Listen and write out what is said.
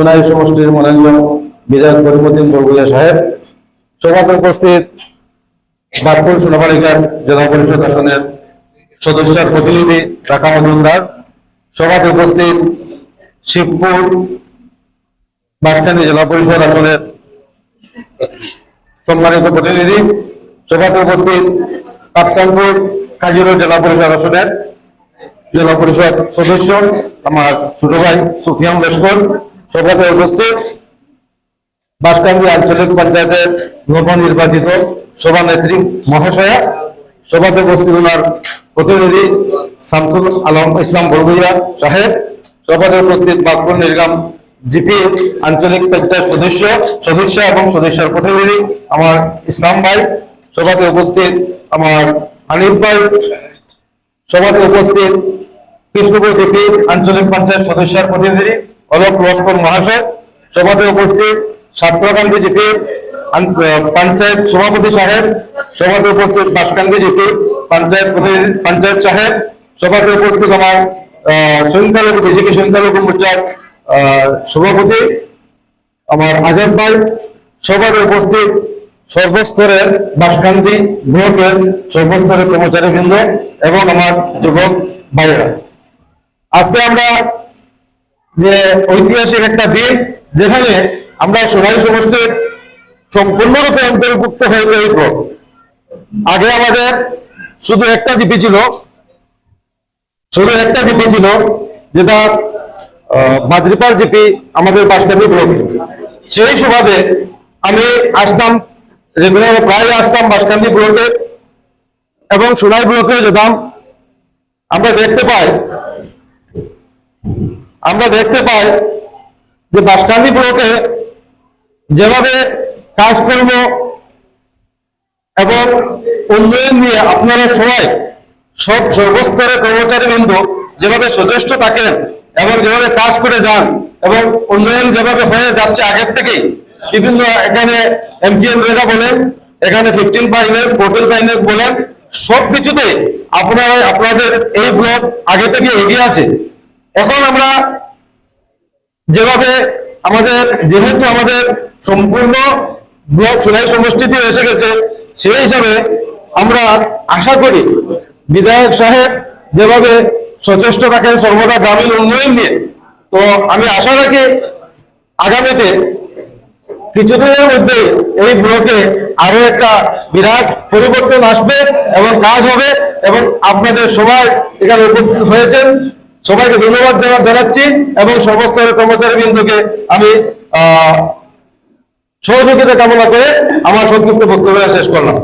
সোনাই সমষ্টির মাননীয় বিধায়ক করিমুদ্দিন বরগুয়া সাহেব, সভাতে উপস্থিত বাদপুর সোনাবাড়িকার জেলা পরিষদ আসনের সদস্যের প্রতিনিধি ঢাকা মজুমদার, সভাতে উপস্থিত শিবপুর বাসখালী জেলা পরিষদ আসনের সম্মানিত প্রতিনিধি, সভাতে উপস্থিত কাপ্তানপুর কাজিরো জেলা পরিষদ আসনের জেলা পরিষদ সদস্য, আমার ছোট ভাই সুফিয়াম লস্কর সভাতে উপস্থিত বাসকান্দি আঞ্চলিক পঞ্চায়েতের নবনির্বাচিত সভানেত্রী মহাশয়া। সভাতে উপস্থিত ওনার প্রতিনিধি শামসুল আলম ইসলাম বরগুইয়া সাহেব। সভাতে উপস্থিত বাগপুর নির্গাম জিপি আঞ্চলিক পঞ্চায়েত সদস্য সদস্য এবং সদস্যের প্রতিনিধি আমার ইসলাম ভাই। সভাতে উপস্থিত আমার হানিফ ভাই। সভাতে উপস্থিত কৃষ্ণপুর জিপি আঞ্চলিক পঞ্চায়েত সদস্যের প্রতিনিধি অলোক লস্কর মহাশয়। সভাতে উপস্থিত সাতকান্দি জিপি পঞ্চায়েত সভাপতি সাহেব, সভাতে উপস্থিত বাসকান্দি জিপি, পঞ্চায়েত পঞ্চায়েত সাহেব, সভাতে উপস্থিত আমার সংখ্যালঘু বিজেপি সংখ্যালঘু মোর্চার সভাপতি আমার আজাদ ভাই, সভাতে উপস্থিত সর্বস্তরের বাসকান্দি ব্লকের সর্বস্তরের কর্মচারীবৃন্দ এবং আমার যুবক ভাইয়েরা। আজকে আমরা যে ঐতিহাসিক একটা দিন যেখানে আমরা সোনালী সমষ্টির সম্পূর্ণরূপে অন্তর্ভুক্ত হয়েছে এই ব্লক আগে আমাদের শুধু একটা জিপি ছিল। শুধু একটা জিপি ছিল যেটা মাদ্রিপার জিপি আমাদের বাসকান্দি ব্লক সেই সুবাদে আমি আসতাম রেগুলার প্রায় আসতাম বাসকান্দি ব্লকে এবং সোনাই ব্লকে যেতাম। আমরা দেখতে পাই আমরা দেখতে পাই যে বাসকান্দি ব্লকে যেভাবে কাজকর্ম এবং উন্নয়ন নিয়ে আপনারা সবাই, সব সর্বস্তরের কর্মচারীবৃন্দ যেভাবে সচেষ্ট থাকেন এবং যেভাবে কাজ করে যান এবং উন্নয়ন যেভাবে হয়ে যাচ্ছে আগের থেকেই, বিভিন্ন এখানে এমজিএন রেগা বলেন, এখানে ফিফটিন ফাইন্যান্স ফোরটিন ফাইন্যান্স বলেন সব কিছুতে আপনারা, আপনাদের এই ব্লক আগে থেকে এগিয়ে আছে। এখন আমরা যেভাবে আমাদের, যেহেতু আমাদের সম্পূর্ণ ব্লক সোনাই সমষ্টিতে এসে গেছে, সেই হিসাবে আমরা আশা করি বিধায়ক সাহেব যেভাবে সচেষ্ট থাকেন সর্বদা গ্রামীণ উন্নয়ন নিয়ে, তো আমি আশা রাখি আগামীতে কিছুদিনের মধ্যে এই ব্লকে আরও একটা বিরাট পরিবর্তন আসবে এবং কাজ হবে এবং আপনাদের সবাই এখানে উপস্থিত হয়েছেন। সবাইকে ধন্যবাদ জানা- জানাচ্ছি এবং সমস্ত কর্মচারী বিন্দুকে আমি, আহ, সহযোগিতা কামনা করে আমার সংক্ষিপ্ত বক্তব্য শেষ করলাম।